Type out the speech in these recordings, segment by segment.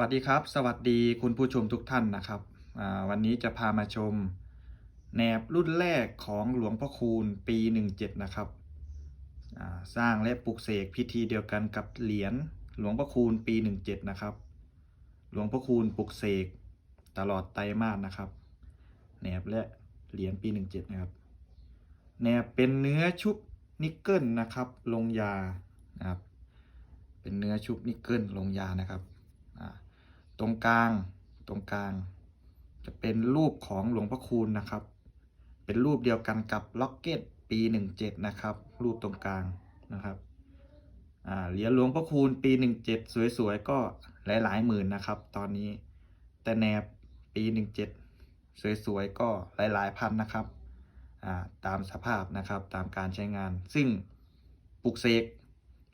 วัสดีครับ สวัสดีคุณผู้ชมทุกท่านนะครับวันนี้จะพามาชมแหนบรุ่นแรกของหลวงพ่อคูณปี 17 นะครับสร้างและปลุกเสกพิธีเดียวกันกับเหรียญหลวงพ่อคูณปี 17 นะครับ หลวงพ่อคูณปลุกเสกตลอดไตรมาสนะครับแหนบและเหรียญปี 17 นะครับแหนบเป็นเนื้อชุบนิกเกิลนะครับ ลงยานะครับเป็นเนื้อชุบนิกเกิลลงยานะครับ ตรงกลางตรงกลาง จะเป็นรูปของหลวงพ่อคูณนะครับ เป็นรูปเดียวกันกับล็อกเก็ตปี 17 นะครับ รูปตรงกลางนะครับเหรียญหลวงพ่อคูณปี 17 สวยๆ ก็หลายๆหมื่นนะครับ ตอนนี้แต่แนบปี 17 สวยๆ ก็หลายๆพันนะครับตามสภาพนะครับตามการใช้งาน ซึ่งปลุกเสก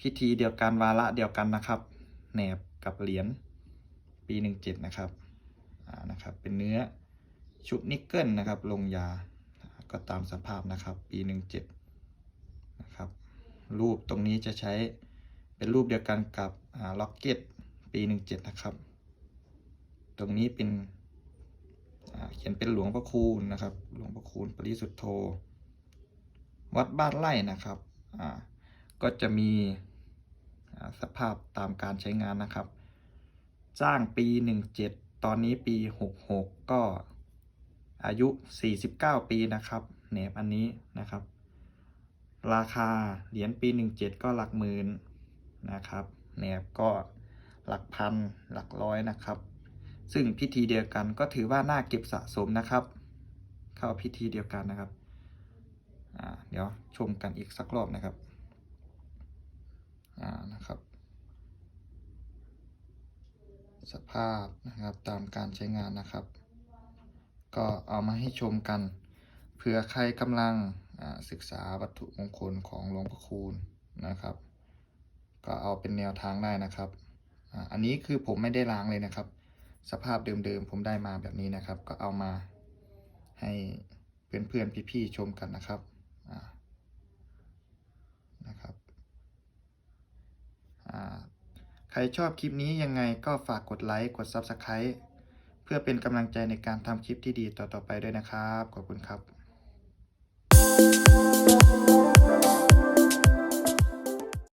พิธีเดียวกันวาระเดียวกันนะครับแหนบกับเหรียญ ปี 17 นะครับนะครับ เป็นเนื้อชุบนิกเกิลนะครับ ลงยาก็ตามสภาพนะครับ ปี 17 นะครับ รูปตรงนี้จะใช้เป็นรูปเดียวกันกับล็อกเก็ตปี 17 นะครับ ตรงนี้เป็นเขียนเป็นหลวงพระคูณนะครับ หลวงพระคูณปริสุทธโธ วัดบ้านไร่นะครับก็จะมีสภาพตามการใช้งานนะครับ จ้างปี 17 ตอนนี้ปี 66 ก็อายุ 49 ปีนะครับแหนบอันนี้นะครับ ราคาเหรียญปี 17 ก็หลักหมื่นนะครับแหนบก็หลักพันหลักร้อยนะครับ ซึ่งพิธีเดียวกันก็ถือว่าน่าเก็บสะสมนะครับ เข้าพิธีเดียวกันนะครับเดี๋ยวชมกันอีกสักรอบนะครับ อ่านะครับ สภาพนะครับตามการใช้งานนะครับ ก็เอามาให้ชมกันเผื่อใครกำลังศึกษาวัตถุมงคลของหลวงพ่อคูณนะครับ ก็เอาเป็นแนวทางได้นะครับอ,อันนี้คือผมไม่ได้ล้างเลยนะครับ สภาพเดิมๆผมได้มาแบบนี้นะครับ ก็เอามาให้เพื่อนๆพี่ๆชมกันนะครับ อ่าใครชอบคลิปนี้ยังไงก็ฝากกดไลค์ กด Subscribe เพื่อเป็นกำลังใจในการทำคลิปที่ดีต่อๆไปด้วยนะครับ ขอบคุณครับ